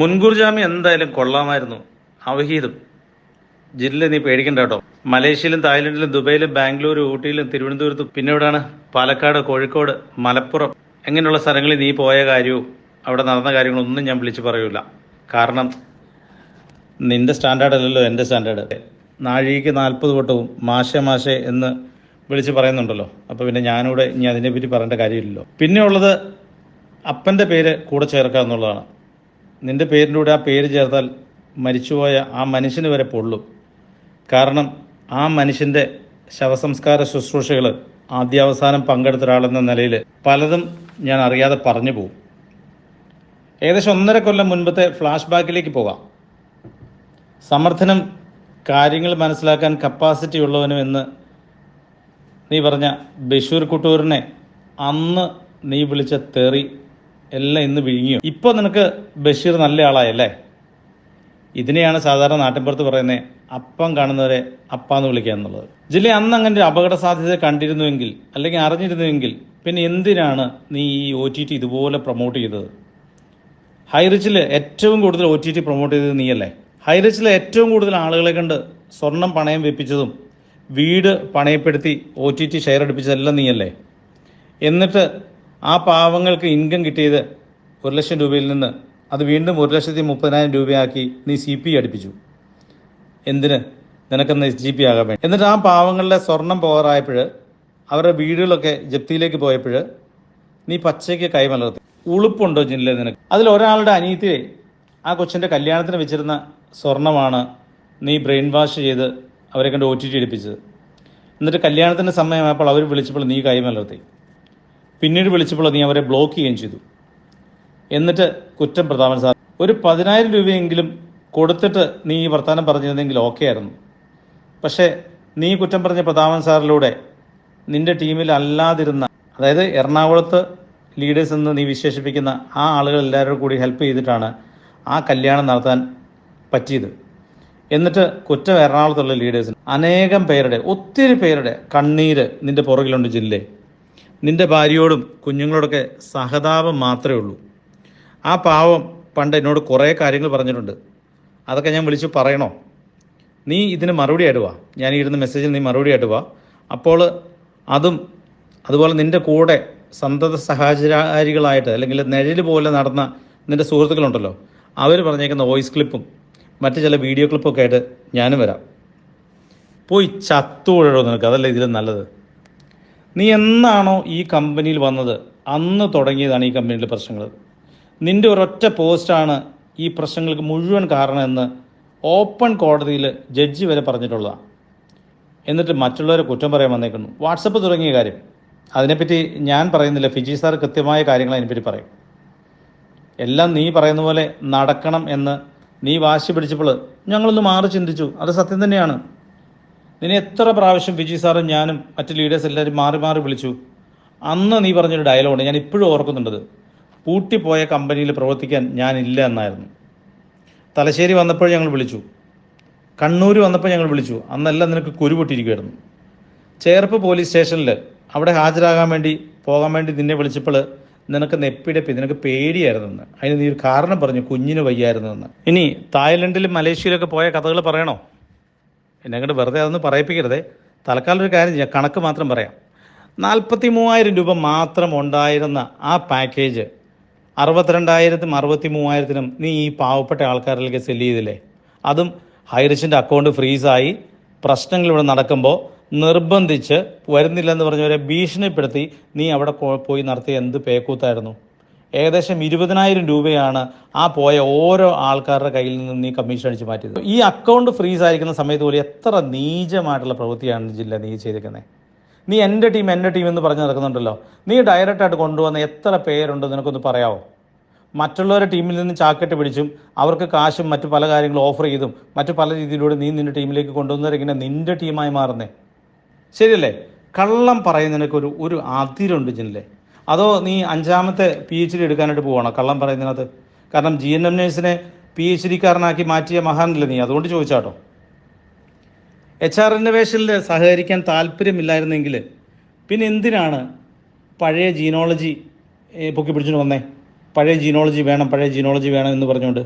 മുൻകൂർ ജാമ്യം എന്തായാലും കൊള്ളാമായിരുന്നു. അവഹീതം. ജില്ല നീ പേടിക്കണ്ട കേട്ടോ. മലേഷ്യയിലും തായ്ലൻഡിലും ദുബൈയിലും ബാംഗ്ലൂർ ഊട്ടിയിലും തിരുവനന്തപുരത്തും പിന്നെ എവിടെയാണ്? പാലക്കാട് കോഴിക്കോട് മലപ്പുറം. അങ്ങനെയുള്ള സ്ഥലങ്ങളിൽ നീ പോയ കാര്യവും അവിടെ നടന്ന കാര്യങ്ങളൊന്നും ഞാൻ വിളിച്ചു പറയൂല. കാരണം നിന്റെ സ്റ്റാൻഡേർഡ് അല്ലല്ലോ എന്റെ സ്റ്റാൻഡേർഡ് നാഴികയ്ക്ക് നാൽപ്പത് വട്ടവും മാഷെ മാഷെ എന്ന് വിളിച്ച് പറയുന്നുണ്ടല്ലോ. അപ്പോൾ പിന്നെ ഞാനിവിടെ ഇനി അതിനെപ്പറ്റി പറയേണ്ട കാര്യമില്ലല്ലോ. പിന്നെ ഉള്ളത് അപ്പന്റെ പേര് കൂടെ ചേർക്കുക എന്നുള്ളതാണ് നിന്റെ പേരിന്റെ കൂടെ ആ പേര് ചേർത്താൽ മരിച്ചുപോയ ആ മനുഷ്യന് വരെ പൊള്ളും. കാരണം ആ മനുഷ്യന്റെ ശവസംസ്കാര ശുശ്രൂഷകൾ ആദ്യാവസാനം പങ്കെടുത്ത ഒരാളെന്ന നിലയിൽ പലതും ഞാൻ അറിയാതെ പറഞ്ഞു പോകും ഏകദേശം ഒന്നര കൊല്ലം മുൻപത്തെ ഫ്ലാഷ് ബാക്കിലേക്ക് പോകാം. സമർത്ഥനം കാര്യങ്ങൾ മനസ്സിലാക്കാൻ കപ്പാസിറ്റി ഉള്ളവനും എന്ന് നീ പറഞ്ഞ ബഷീർ കുട്ടൂരിനെ അന്ന് നീ വിളിച്ച തെറി എല്ലാം ഇന്ന് വിഴുങ്ങിയോ? ഇപ്പൊ നിനക്ക് ബഷീർ നല്ല ആളായല്ലേ? ഇതിനെയാണ് സാധാരണ നാട്ടിൻപുറത്ത് പറയുന്നത് അപ്പം കാണുന്നവരെ അപ്പാന്ന് വിളിക്കുക എന്നുള്ളത്. ജില്ല അന്ന് അങ്ങനെ ഒരു അപകട സാധ്യത കണ്ടിരുന്നുവെങ്കിൽ അല്ലെങ്കിൽ അറിഞ്ഞിരുന്നുവെങ്കിൽ പിന്നെ എന്തിനാണ് നീ ഈ ഒ ടി ടി ഇതുപോലെ പ്രൊമോട്ട് ചെയ്തത്? ഹൈറിച്ചിൽ ഏറ്റവും കൂടുതൽ ഒ ടി ടി പ്രൊമോട്ട് ചെയ്തത് നീയല്ലേ? ഹൈറിച്ചിലെ ഏറ്റവും കൂടുതൽ ആളുകളെ കണ്ട് സ്വർണം പണയം വെപ്പിച്ചതും വീട് പണയപ്പെടുത്തി ഒ ടി ടി ഷെയർ എടുപ്പിച്ചതെല്ലാം നീയല്ലേ? എന്നിട്ട് ആ പാവങ്ങൾക്ക് ഇൻകം കിട്ടിയത് ഒരു ലക്ഷം രൂപയിൽ നിന്ന് അത് വീണ്ടും ഒരു ലക്ഷത്തി മുപ്പതിനായിരം രൂപയാക്കി നീ സി പി അടുപ്പിച്ചു. എന്തിന്? നിനക്കെന്ന് എസ് ജി പി ആകാൻ വേണ്ടി? എന്നിട്ട് ആ പാവങ്ങളുടെ സ്വർണം പോകാറായപ്പോൾ അവരുടെ വീടുകളൊക്കെ ജപ്തിയിലേക്ക് പോയപ്പോൾ നീ പച്ചയ്ക്ക് കൈമലർത്തി ഉളുപ്പുണ്ടോ ജില്ല നിനക്ക്? അതിൽ ഒരാളുടെ അനീതിയെ ആ കൊച്ചിന്റെ കല്യാണത്തിന് വെച്ചിരുന്ന സ്വർണമാണ് നീ ബ്രെയിൻ വാഷ് ചെയ്ത് അവരെ കണ്ട് ഒ ടി ടി എടുപ്പിച്ചത് എന്നിട്ട് കല്യാണത്തിന്റെ സമയമായപ്പോൾ അവർ വിളിച്ചപ്പോൾ നീ കൈമലർത്തി പിന്നീട് വിളിച്ചപ്പോൾ നീ അവരെ ബ്ലോക്ക് ചെയ്യുകയും ചെയ്തു. എന്നിട്ട് കുറ്റം പ്രതാപൻ സാർ ഒരു പതിനായിരം രൂപയെങ്കിലും കൊടുത്തിട്ട് നീ ഈ വർത്തമാനം പറഞ്ഞിരുന്നെങ്കിൽ ഓക്കെ ആയിരുന്നു. പക്ഷേ നീ കുറ്റം പറഞ്ഞ പ്രതാപൻ സാറിലൂടെ നിന്റെ ടീമിൽ അല്ലാതിരുന്ന അതായത് എറണാകുളത്ത് ലീഡേഴ്സ് എന്ന് നീ വിശേഷിപ്പിക്കുന്ന ആ ആളുകൾ എല്ലാവരും കൂടി ഹെൽപ്പ് ചെയ്തിട്ടാണ് ആ കല്യാണം നടത്താൻ പറ്റിയത്. എന്നിട്ട് കുറ്റം എറണാകുളത്തുള്ള ലീഡേഴ്സിന് അനേകം പേരുടെ ഒത്തിരി പേരുടെ കണ്ണീര് നിന്റെ പുറകിലുണ്ട് ജില്ലേ. നിന്റെ ഭാര്യയോടും കുഞ്ഞുങ്ങളോടൊക്കെ സഹതാപം മാത്രമേ ഉള്ളൂ. ആ പാവം പണ്ട് എന്നോട് കുറേ കാര്യങ്ങൾ പറഞ്ഞിട്ടുണ്ട്. അതൊക്കെ ഞാൻ വിളിച്ച് പറയണോ? നീ ഇതിന് മറുപടി ആയിട്ട് വാ. ഞാൻ ഇരുന്ന മെസ്സേജിൽ നീ മറുപടി ആയിട്ട് വാ. അപ്പോൾ അതും അതുപോലെ നിന്റെ കൂടെ സന്തത സഹചാരികളായിട്ട് അല്ലെങ്കിൽ നിഴൽ പോലെ നടന്ന നിന്റെ സുഹൃത്തുക്കളുണ്ടല്ലോ അവർ പറഞ്ഞേക്കുന്ന വോയിസ് ക്ലിപ്പും മറ്റ് ചില വീഡിയോ ക്ലിപ്പൊക്കെ ആയിട്ട് ഞാനും വരാം. പോയി ചത്തുകൂഴോ നിനക്ക്. അതല്ലേ ഇതിലും നല്ലത്? നീ എന്നാണോ ഈ കമ്പനിയിൽ വന്നത്? അന്ന് തുടങ്ങിയതാണ് ഈ കമ്പനിയിലെ പ്രശ്നങ്ങൾ. നിന്റെ ഒരൊറ്റ പോസ്റ്റാണ് ഈ പ്രശ്നങ്ങൾക്ക് മുഴുവൻ കാരണമെന്ന് ഓപ്പൺ കോടതിയിൽ ജഡ്ജി വരെ പറഞ്ഞിട്ടുള്ളതാണ് എന്നിട്ട് മറ്റുള്ളവരെ കുറ്റം പറയാൻ വന്നേക്കുന്നു. വാട്സപ്പ് തുടങ്ങിയ കാര്യം. അതിനെപ്പറ്റി ഞാൻ പറയുന്നില്ല. ഫിജി സാർ കൃത്യമായ കാര്യങ്ങൾ അതിനെപ്പറ്റി പറയും. എല്ലാം നീ പറയുന്ന പോലെ നടക്കണം എന്ന് നീ വാശി പിടിച്ചപ്പോൾ ഞങ്ങളൊന്ന് മാറി ചിന്തിച്ചു. അത് സത്യം തന്നെയാണ്. നിന്നെ എത്ര പ്രാവശ്യം വിജി സാറും ഞാനും മറ്റ് ലീഡേഴ്സ് എല്ലാവരും മാറി മാറി വിളിച്ചു. അന്ന് നീ പറഞ്ഞൊരു ഡയലോഗുണ്ട് ഞാൻ ഇപ്പോഴും ഓർക്കുന്നുണ്ടത്. പൂട്ടിപ്പോയ കമ്പനിയിൽ പ്രവർത്തിക്കാൻ ഞാനില്ല എന്നായിരുന്നു. തലശ്ശേരി വന്നപ്പോൾ ഞങ്ങൾ വിളിച്ചു. കണ്ണൂർ വന്നപ്പോൾ ഞങ്ങൾ വിളിച്ചു. അന്നെല്ലാം നിനക്ക് കുരുപൊട്ടിയിരിക്കുമായിരുന്നു ചേർപ്പ് പോലീസ് സ്റ്റേഷനിൽ അവിടെ ഹാജരാകാൻ വേണ്ടി പോകാൻ വേണ്ടി നിന്നെ വിളിച്ചപ്പോൾ നിനക്ക് നെപ്പിടപ്പി നിനക്ക് പേടിയായിരുന്നെന്ന് അതിന് നീ ഒരു കാരണം പറഞ്ഞു കുഞ്ഞിന് വയ്യായിരുന്നെന്ന് ഇനി തായ്ലൻഡിലും മലേഷ്യയിലൊക്കെ പോയ കഥകൾ പറയണോ? എന്നെ അങ്ങോട്ട് വെറുതെ അതൊന്നും പറയിപ്പിക്കരുതേ. തൽക്കാലം ഒരു കാര്യം ചെയ്യാം. കണക്ക് മാത്രം പറയാം. നാൽപ്പത്തി മൂവായിരം രൂപ മാത്രം ഉണ്ടായിരുന്ന ആ പാക്കേജ് അറുപത്തിരണ്ടായിരത്തിനും അറുപത്തി മൂവായിരത്തിനും നീ ഈ പാവപ്പെട്ട ആൾക്കാരിലേക്ക് സെല്ല് ചെയ്തില്ലേ? അതും ഹൈറിച്ചിന്റെ അക്കൗണ്ട് ഫ്രീസായി പ്രശ്നങ്ങൾ ഇവിടെ നടക്കുമ്പോൾ നിർബന്ധിച്ച് വരുന്നില്ലെന്ന് പറഞ്ഞവരെ ഭീഷണിപ്പെടുത്തി നീ അവിടെ പോയി നടത്തിയ എന്ത് പേക്കൂത്തായിരുന്നു? ഏകദേശം ഇരുപതിനായിരം രൂപയാണ് ആ പോയ ഓരോ ആൾക്കാരുടെ കയ്യിൽ നിന്ന് നീ കമ്മീഷൻ അടിച്ച് മാറ്റിയത്. ഈ അക്കൗണ്ട് ഫ്രീസ് ആയിരിക്കുന്ന സമയത്ത് പോലും എത്ര നീചമായിട്ടുള്ള പ്രവൃത്തിയാണ് ജില്ല നീ ചെയ്തിരിക്കുന്നത് നീ എന്റെ ടീം എന്റെ ടീം എന്ന് പറഞ്ഞ് നടക്കുന്നുണ്ടല്ലോ. നീ ഡയറക്റ്റായിട്ട് കൊണ്ടുവന്ന എത്ര പേരുണ്ട് നിനക്കൊന്ന് പറയാമോ മറ്റുള്ളവരുടെ ടീമിൽ നിന്ന് ചാക്കറ്റ് പിടിച്ചും അവർക്ക് കാശും മറ്റു പല കാര്യങ്ങളും ഓഫർ ചെയ്തും മറ്റു പല രീതിയിലൂടെ നീ നിന്റെ ടീമിലേക്ക് കൊണ്ടുവന്നവരിങ്ങനെ നിന്റെ ടീമായി മാറുന്നേ? ശരിയല്ലേ? കള്ളം പറയുന്നതിനൊക്കെ ഒരു ഒരു അതിരുണ്ട് ജില്ലേ അതോ നീ അഞ്ചാമത്തെ പി എച്ച് ഡി എടുക്കാനായിട്ട് പോവാണോ? കള്ളം പറയുന്നതിനകത്ത് കാരണം ജി എൻ എം നേഴ്സിനെ പി എച്ച് ഡിക്കാരനാക്കി മാറ്റിയ മഹാനല്ലേ നീ? അതുകൊണ്ട് ചോദിച്ചാട്ടോ. എച്ച് ആർ ഇന്നവേഷനിൽ സഹകരിക്കാൻ താല്പര്യമില്ലായിരുന്നെങ്കിൽ പിന്നെ എന്തിനാണ് പഴയ ജീനോളജി പൊക്കി പിടിച്ചുകൊണ്ട് വന്നേ? പഴയ ജീനോളജി വേണം പഴയ ജീനോളജി വേണം എന്ന് പറഞ്ഞുകൊണ്ട്.